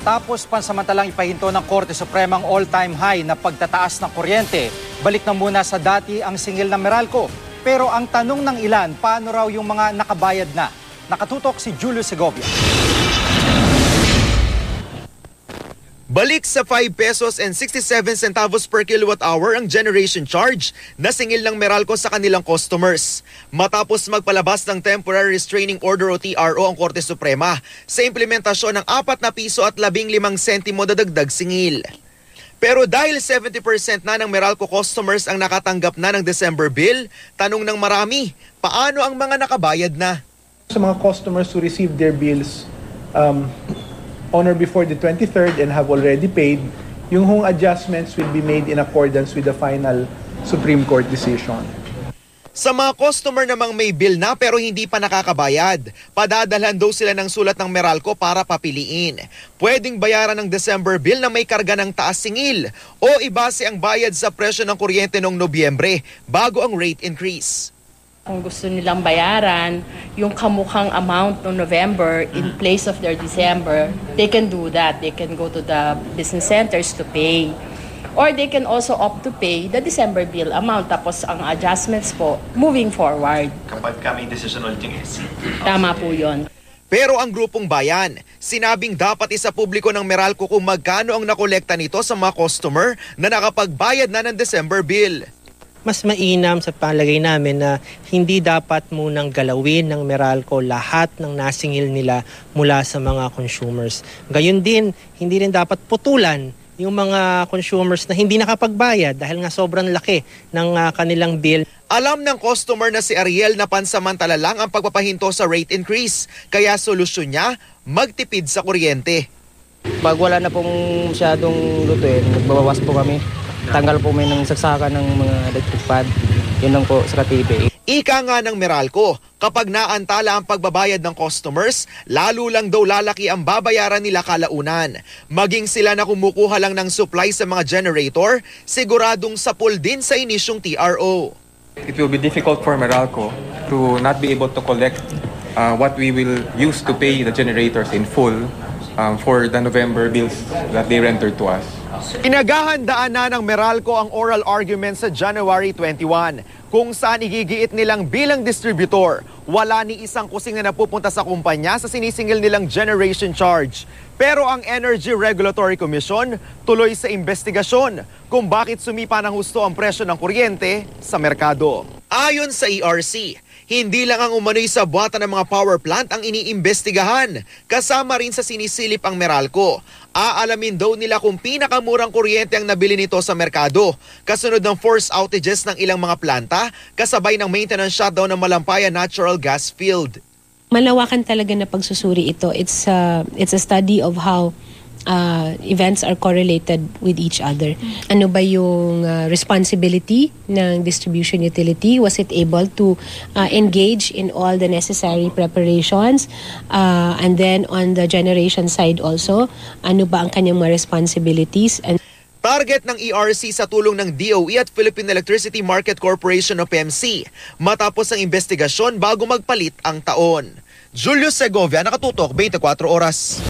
Tapos pansamantalang ipahinto ng Korte Suprema ang all-time high na pagtataas ng kuryente. Balik na muna sa dati ang singil ng Meralco. Pero ang tanong ng ilan, paano raw yung mga nakabayad na? Nakatutok si Julio Segovia. Balik sa 5 pesos and 67 centavos per kilowatt hour ang generation charge na singil ng Meralco sa kanilang customers. Matapos magpalabas ng Temporary Restraining Order o TRO ang Korte Suprema sa implementasyon ng 4 na piso at 15 sentimo dadagdag singil. Pero dahil 70% na ng Meralco customers ang nakatanggap na ng December bill, tanong ng marami, paano ang mga nakabayad na? sa mga customers who received their bills um, on or before the 23rd and have already paid, yung hong adjustments will be made in accordance with the final Supreme Court decision. Sa mga customer namang may bill na pero hindi pa nakakabayad, padadalhan daw sila ng sulat ng Meralco para papiliin. Pwedeng bayaran ng December bill na may karga ng taas singil o ibase ang bayad sa presyo ng kuryente noong Nobyembre bago ang rate increase. Kung gusto nilang bayaran yung kamukhang amount no November in place of their December, they can do that. They can go to the business centers to pay. Or they can also opt to pay the December bill amount tapos ang adjustments po moving forward. kapag kami decision ulit yung SC. Tama po yon. Pero ang grupong bayan, sinabing dapat isa publiko ng Meralco kung magkano ang nakolekta nito sa mga customer na nakapagbayad na ng December bill. Mas mainam sa palagay namin na hindi dapat munang galawin ng Meralco lahat ng nasingil nila mula sa mga consumers. Gayun din, hindi rin dapat putulan yung mga consumers na hindi nakapagbayad dahil nga sobrang laki ng ah, kanilang bill. Alam ng customer na si Ariel na pansamantala lang ang pagpapahinto sa rate increase, kaya solusyon niya, magtipid sa kuryente. Pag wala na pong masyadong lutuin, nagbabawas po kami. Tanggal po may ng saksakan ng mga electric pad. Yun lang po sa KTP. Ika nga ng Meralco, kapag naantala ang pagbabayad ng customers, lalo lang daw lalaki ang babayaran nila kalaunan. Maging sila na kumukuha lang ng supply sa mga generator, siguradong sapul din sa inisyong TRO. It will be difficult for Meralco to not be able to collect uh, what we will use to pay the generators in full um, for the November bills that they rendered to us. Inagahandaan na ng Meralco ang oral argument sa January 21 kung saan igigiit nilang bilang distributor. Wala ni isang kusing na napupunta sa kumpanya sa sinisingil nilang generation charge. Pero ang Energy Regulatory Commission tuloy sa investigasyon kung bakit sumipa ng husto ang presyo ng kuryente sa merkado. Ayon sa ERC, hindi lang ang umano'y sa buwatan ng mga power plant ang iniimbestigahan. Kasama rin sa sinisilip ang Meralco. Aalamin daw nila kung pinakamurang kuryente ang nabili nito sa merkado. Kasunod ng force outages ng ilang mga planta, kasabay ng maintenance shutdown ng Malampaya Natural Gas Field. malawakan talaga na pagsusuri ito. It's a, it's a study of how uh, events are correlated with each other. Ano ba yung uh, responsibility ng distribution utility? Was it able to uh, engage in all the necessary preparations? Uh, and then on the generation side also, ano ba ang kanyang mga responsibilities? And Target ng ERC sa tulong ng DOE at Philippine Electricity Market Corporation o PMC matapos ang investigasyon bago magpalit ang taon. Julius Segovia, Nakatutok, 24 Oras.